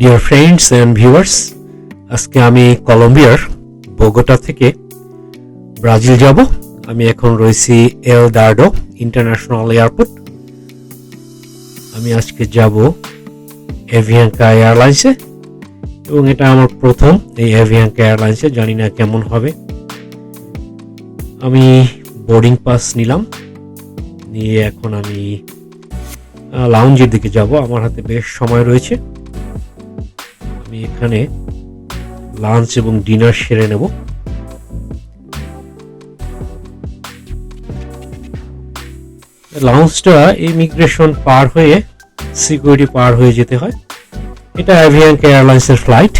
Dear friends and viewers আজকে আমি কলম্বিয়ার বোগোটা থেকে ব্রাজিল যাব। আমি এখন রয়েছি এল দার্ডো ইন্টারন্যাশনাল এয়ারপোর্ট। আমি আজকে যাব এভিয়াঙ্কা এয়ারলাইন্সে এবং এটা আমার প্রথম এই এভিয়াঙ্কা এয়ারলাইন্সে, জানি না কেমন হবে। আমি বোর্ডিং পাস নিলাম। নিয়ে এখন আমি লাউঞ্জের দিকে যাব। আমার হাতে বেশ সময় রয়েছে। আমি এখানে লাঞ্চ এবং ডিনার সেরে নেব। লাউঞ্জটা ইমিগ্রেশন পার হয়ে সিকিউরিটি পার হয়ে যেতে হয়। এটা অ্যাভিয়াঙ্কা এয়ারলাইন্সের ফ্লাইট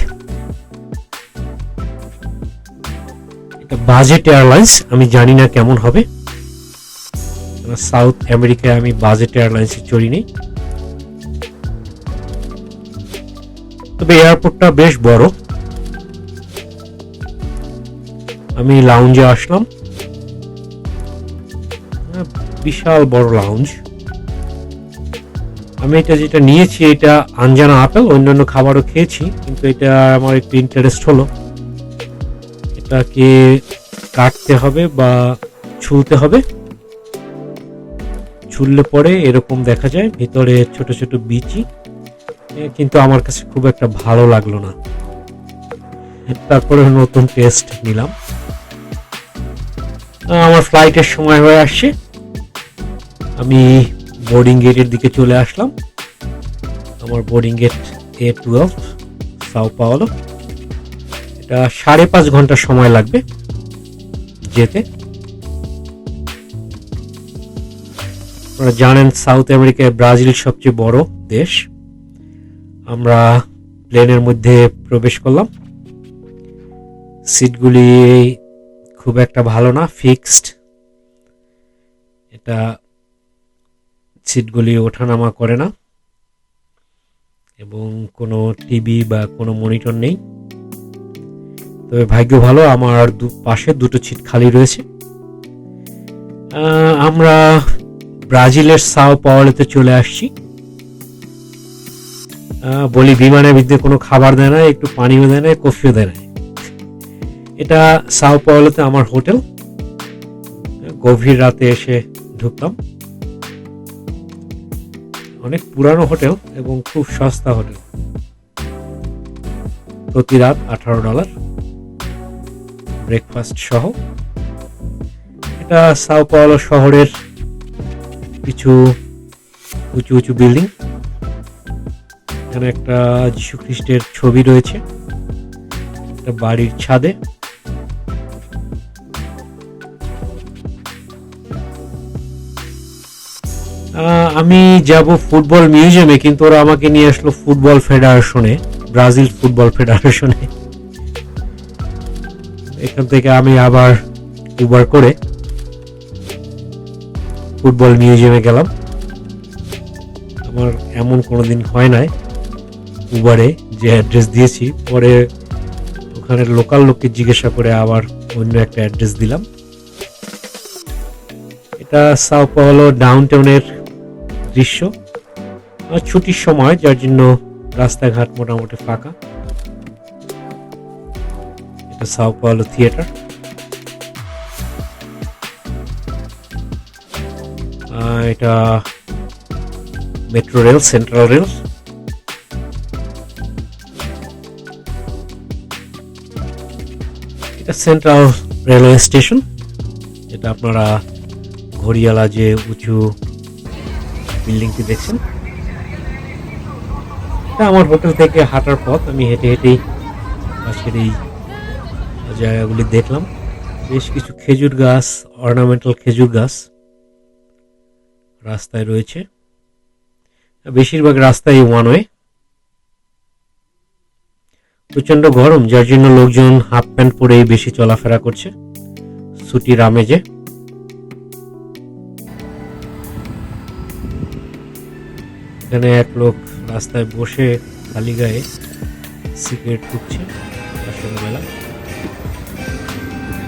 এটা বাজেট এয়ারলাইন্স আমি জানি না কেমন হবে। সাউথ আমেরিকায় আমি বাজেট এয়ারলাইন্সে চড়িনি। তবে এয়ারপোর্টটা বেশ বড়। আমি লাউঞ্জে আসলাম। হ্যাঁ, বিশাল বড় লাউঞ্জ আমি এটা যেটা নিয়েছি এটা আঞ্জানা আপেল অন্যান্য খাবারও খেয়েছি কিন্তু এটা আমার একটু ইন্টারেস্ট হলো। এটাকে কাটতে হবে বা ছুলতে হবে। ছুললে পরে এরকম দেখা যায় ভিতরে ছোট ছোট বিচি। কিন্তু আমার কাছে খুব একটা ভালো লাগল না। তারপরে নতুন টেস্ট নিলাম। আমার ফ্লাইটের সময় হয়ে আসছে। আমি বোর্ডিং গেটের দিকে চলে আসলাম। আমার boarding gate A twelve Sao Paulo এটা সাড়ে পাঁচ ঘণ্টা সময় লাগবে যেতে। আপনারা জানেন সাউথ আমেরিকায় ব্রাজিল সবচেয়ে বড় দেশ। আমরা প্লেনের মধ্যে প্রবেশ করলাম। সিটগুলি খুব একটা ভালো না, ফিক্সড। এটা সিটগুলি ওঠানামা করে না। এবং কোনো টিভি বা কোনো মনিটর নেই। তবে ভাগ্য ভালো, আমার দু, পাশে দুটো সিট খালি রয়েছে। আমরা ব্রাজিলের সাও পাওয়ালেতে চলে আসছি। বলি, বিমানের ভিতরে কোনো খাবার দেয় না, একটু পানিও দেয় না, কফিও দেয় না। এটা সাও পাওয়ালোতে আমার হোটেল। গভীর রাতে এসে ঢুকলাম। অনেক পুরানো হোটেল এবং খুব সস্তা হোটেল। প্রতি রাত আঠারো ডলার। ব্রেকফাস্ট সহ। এটা সাও পাওয়ালো শহরের কিছু উঁচু উঁচু বিল্ডিং। এখানে একটা যীশু খ্রিস্টের ছবি রয়েছে। একটা বাড়ির ছাদে। আমি যাব ফুটবল মিউজিয়ামে, কিন্তু ওরা আমাকে নিয়ে আসলো ফুটবল ফেডারেশনে, ব্রাজিল ফুটবল ফেডারেশনে। এখান থেকে আমি আবার উবার করে ফুটবল মিউজিয়ামে গেলাম। আমার এমন কোনোদিন হয় নাই। উবারে যে অ্যাড্রেস দিয়েছি, পরে ওখানে লোকাল লোককে জিজ্ঞাসা করে আবার অন্য একটা অ্যাড্রেস দিলাম। এটা সাও পাওলো ডাউন টাউনের দৃশ্য ছুটির সময়, যার জন্য রাস্তাঘাট মোটামুটি ফাঁকা। এটা সাও পাওলো থিয়েটার এটা metro rail central rail central railway station যেটা আপনারা ঘড়িয়ালা যে উঁচু বিল্ডিংটি দেখছেন, এটা আমার হোটেল থেকে হাঁটার পথ। আমি হেঁটে হেঁটেই পাশের এই জায়গাগুলি দেখলাম। বেশ কিছু খেজুর গাছ অর্নামেন্টাল খেজুর গাছ রাস্তায় রয়েছে। বেশিরভাগ রাস্তায় ওয়ান ওয়ে প্রচণ্ড গরম, যার জন্য লোকজন হাফ প্যান্ট পরেই বেশি চলাফেরা করছে। ছুটির আমেজে এখানে এক লোক রাস্তায় বসে খালি গায়ে সিগারেট ফুটছে সন্ধ্যাবেলা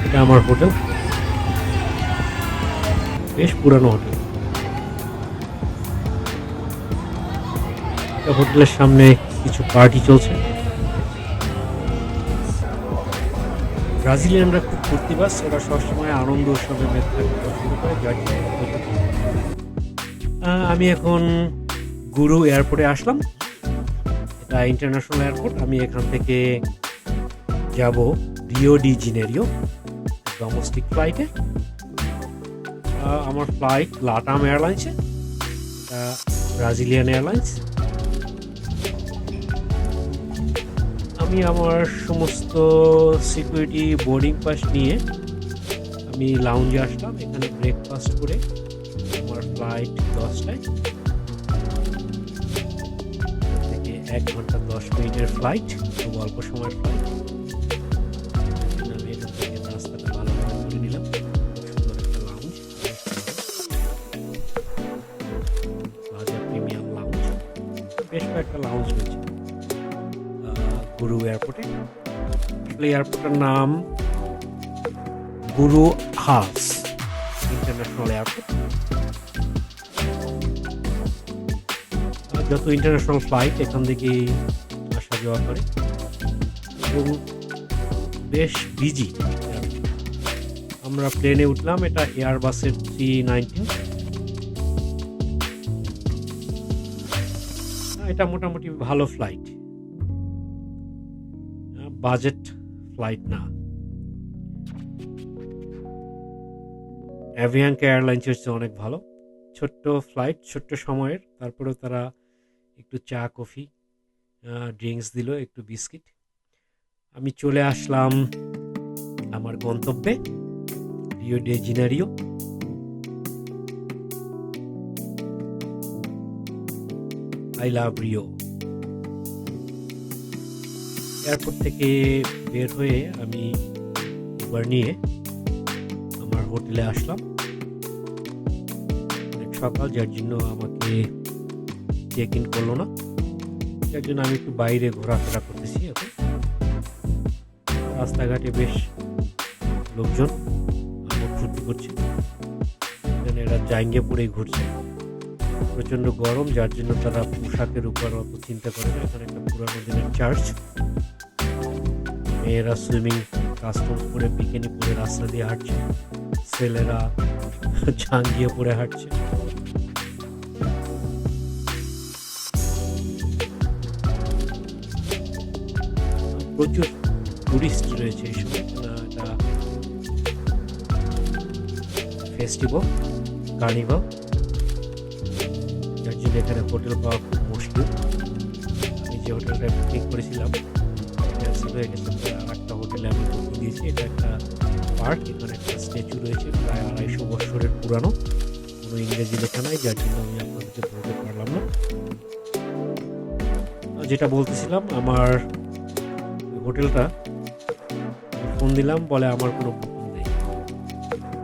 এটা আমার হোটেল। বেশ পুরানো হোটেল। হোটেলের সামনে কিছু পার্টি চলছে। ব্রাজিলিয়ানরা খুব ফুর্তিবাস ওরা সবসময় আনন্দ উৎসবে মেতে। আহ, আমি এখন গুরু এয়ারপোর্টে আসলাম। এটা ইন্টারন্যাশনাল এয়ারপোর্ট। আমি এখান থেকে যাব রিও ডি জিনেরিও ডোমেস্টিক ফ্লাইটে। আমার ফ্লাইট লাটাম এয়ারলাইন্সে ব্রাজিলিয়ান এয়ারলাইন্স। আমি আমার সমস্ত সিকিউরিটি বোর্ডিং পাস নিয়ে আমি লাউঞ্জে আসলাম, এখানে ব্রেকফাস্ট করে আমার ফ্লাইট দশটায়। থেকে এক ঘণ্টা দশ মিনিটের ফ্লাইট খুব অল্প সময়ের ফ্লাইট একটা লাউঞ্জ বেশ কয়েকটা লাউঞ্জ রয়েছে। গুরু এয়ারপোর্টে। এয়ারপোর্টের নাম গুরু হাস ইন্টারন্যাশনাল এয়ারপোর্ট যত ইন্টারন্যাশনাল ফ্লাইট এখান থেকে আসা যাওয়া করে, এবং বেশ বিজি আমরা প্লেনে উঠলাম, এটা এয়ারবাসের থ্রি নাইনটিন এটা মোটামুটি ভালো ফ্লাইট বাজেট ফ্লাইট না। অ্যাভিয়াঙ্কা এয়ারলাইন্স হচ্ছে অনেক ভালো। ছোট্ট ফ্লাইট ছোট্ট সময়ের। তারপরেও তারা একটু চা, কফি ড্রিঙ্কস দিল, একটু বিস্কিট। আমি চলে আসলাম আমার গন্তব্যে Rio de Janeiro I love Rio airport থেকে বের হয়ে আমি উবার নিয়ে আমার হোটেলে আসলাম। সকাল, যার জন্য আমাকে চেক ইন করল না। যার জন্য আমি একটু বাইরে ঘোরাফেরা করতেছি এখন। রাস্তাঘাটে বেশ লোকজন আমোদ ফুর্তি করছে। এরা জাইঙ্গে পড়েই ঘুরছে। প্রচণ্ড গরম, যার জন্য তারা পোশাকের উপর অত চিন্তা করে না। এখানে একটা পুরানো দিনের চার্চ মেয়েরা সুইমিং কাস্টম পরে বিকিনি পরে রাস্তা দিয়ে হাঁটছে। ছেলেরা ঝাঙ্গিয়ে পরে হাঁটছে। প্রচুর টুরিস্ট রয়েছে এই সময়। এটা কার্নিভাল যার জন্য এখানে হোটেল পাওয়া খুব মুশকিল। আমি যে হোটেলটা বুকিং করেছিলাম হয়ে গেছে। আর একটা হোটেলে আমি বুকিং দিয়েছি এটা একটা পার্ক এখানে একটা স্ট্যাচু রয়েছে, প্রায় আড়াইশো বছরের পুরানো। কোনো ইংরেজি লেখা নাই, যার জন্য আমি আপনাদেরকে বলতে পারলাম না। যেটা বলতেছিলাম, আমার হোটেলটা ফোন দিলাম, বলে আমার কোনো বুকিং নেই।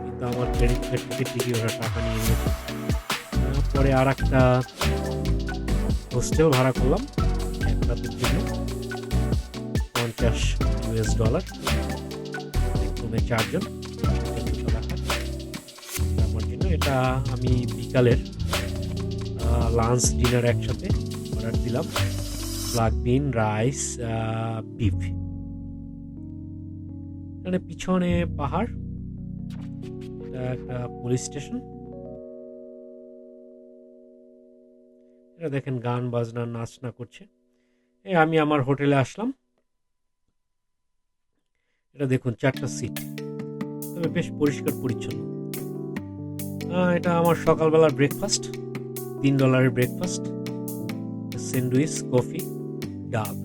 কিন্তু আমার ক্রেডিট কার্ড থেকে ওরা টাকা নিয়ে নিয়েছে। পরে আর একটা হোস্টেল ভাড়া করলাম এক রাতের জন্য পঞ্চাশ ইউএস ডলার রুমে চারজন আমার জন্য এটা আমি বিকালের লাঞ্চ ডিনার একসাথে অর্ডার দিলাম। ব্ল্যাক বিন রাইস বিফ এখানে পিছনে পাহাড়। এটা একটা পুলিশ স্টেশন এটা দেখেন গান বাজনা নাচনা করছে। এই আমি আমার হোটেলে আসলাম। এটা দেখুন চারটা সিট তবে বেশ পরিষ্কার পরিচ্ছন্ন। এটা আমার সকালবেলার ব্রেকফাস্ট তিন ডলারের ব্রেকফাস্ট স্যান্ডউইচ কফি ডাব।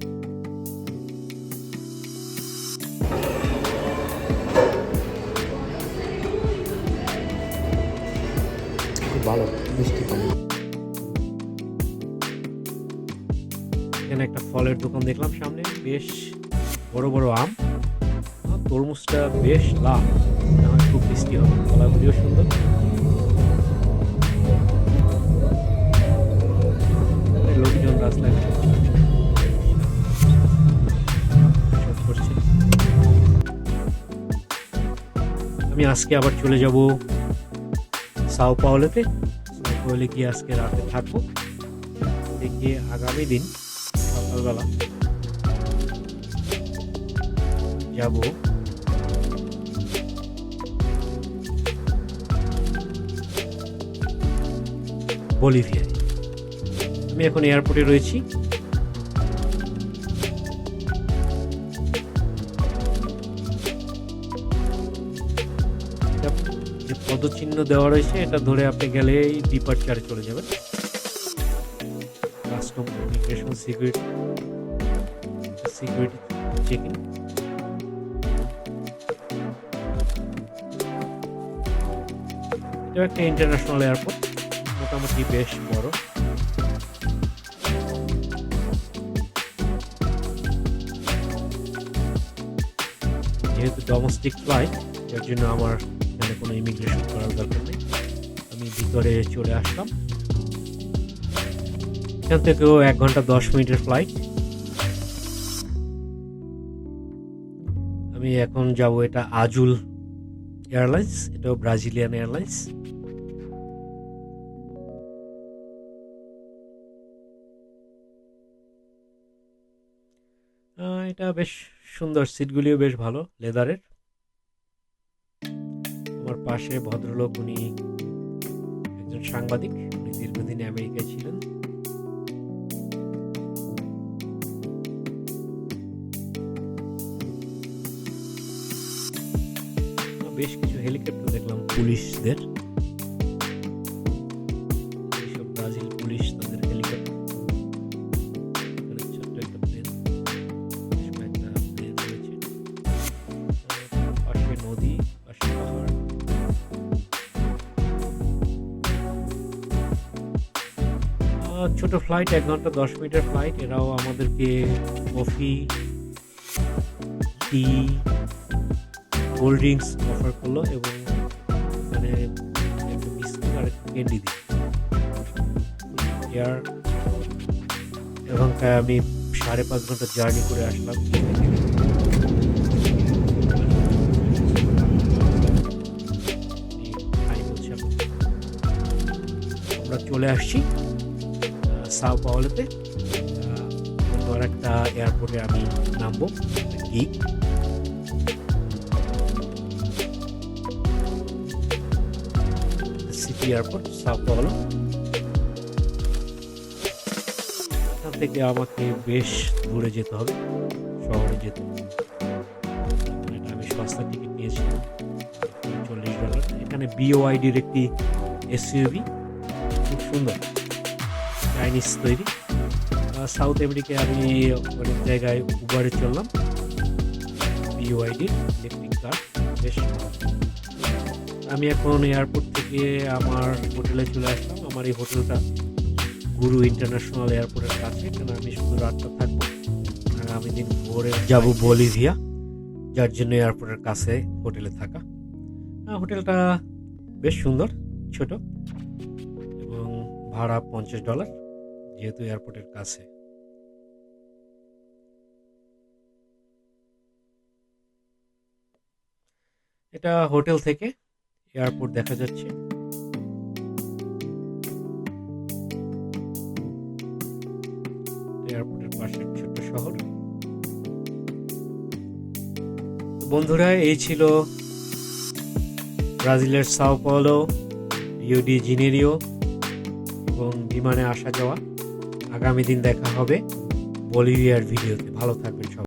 ভালো মিষ্টি পানি এখানে একটা ফলের দোকান দেখলাম সামনে বেশ বড় বড় আম। তরমুজটা বেশ লাভ হয় খুব মিষ্টি হবে। কলাগুলিও সুন্দর। লোকজন রাস্তায়। আমি আজকে আবার চলে যাব সাও পাওলেতে। পাওলে গিয়ে আজকে রাতে থাকব। থেকে আগামী দিন সকালবেলা যাব। বলিভিয়ায় আমি এখন এয়ারপোর্টে রয়েছি। যে পদচিহ্ন দেওয়া রয়েছে, এটা ধরে আপনি গেলেই ডিপার্চারে চলে যাবেন। Custom immigration security security checking. এটা একটা ইন্টারন্যাশনাল এয়ারপোর্ট। মোটামুটি বেশ বড়। যেহেতু ডোমেস্টিক ফ্লাইট এর জন্য আমার এখানে কোনো ইমিগ্রেশন করার দরকার নেই। আমি ভিতরে চলে আসলাম। এখান থেকেও এক ঘণ্টা দশ মিনিটের ফ্লাইট আমি এখন যাব এটা আজুল এয়ারলাইন্স এটাও ব্রাজিলিয়ান এয়ারলাইন্স এটা বেশ সুন্দর, সিটগুলিও বেশ ভালো, লেদারের। আমার পাশে ভদ্রলোক, উনি একজন সাংবাদিক, উনি দীর্ঘদিন আমেরিকায় ছিলেন। বেশ কিছু হেলিকপ্টার দেখলাম পুলিশদের। ছোট ফ্লাইট এক ঘণ্টা দশ মিনিটের ফ্লাইট এরাও আমাদেরকে coffee tea cold drinks offer করল এবং মানে একটা বিস্কুট আর একটা ক্যান্ডি দিল। এয়ার এবং তাই আমি সাড়ে পাঁচ ঘণ্টা জার্নি করে আসলাম। আমরা চলে আসছি। সাও অন্য আর একটা এয়ারপোর্টে আমি নামবো গিক সিটি এয়ারপোর্ট, সাও পাওয়ালো। এখান থেকে আমাকে বেশ দূরে যেতে হবে, শহরে যেতে হবে। আমি সস্তা টিকিট নিয়েছিলাম চল্লিশ ডলার। এখানে বিওআইডির একটি এসইউভি খুব সুন্দর। চাইনিজ তৈরি। সাউথ আমেরিকায় আমি অনেক জায়গায় উবারে চললাম। বিওআইডির ইলেকট্রিক কার বেশ আমি এখন এয়ারপোর্ট থেকে আমার হোটেলে চলে আসলাম। আমার এই হোটেলটা গুরু ইন্টারন্যাশনাল এয়ারপোর্টের কাছে। এখানে আমি শুধু রাতটা থাকব। আমি দিন ভোরে যাব বলিভিয়া যার জন্য এয়ারপোর্টের কাছে হোটেলে থাকা। হোটেলটা বেশ সুন্দর ছোট এবং ভাড়া পঞ্চাশ ডলার। যেহেতু এয়ারপোর্টের কাছে। এটা হোটেল থেকে এয়ারপোর্ট দেখা যাচ্ছে। এয়ারপোর্টের পাশে ছোট্ট শহর। বন্ধুরা, এই ছিল ব্রাজিলের Sao Paulo, Rio de Janeiro এবং বিমানে আসা যাওয়া। আগামী দিন দেখা হবে বলিভিয়ার ভিডিওতে। ভালো থাকবেন সবাই।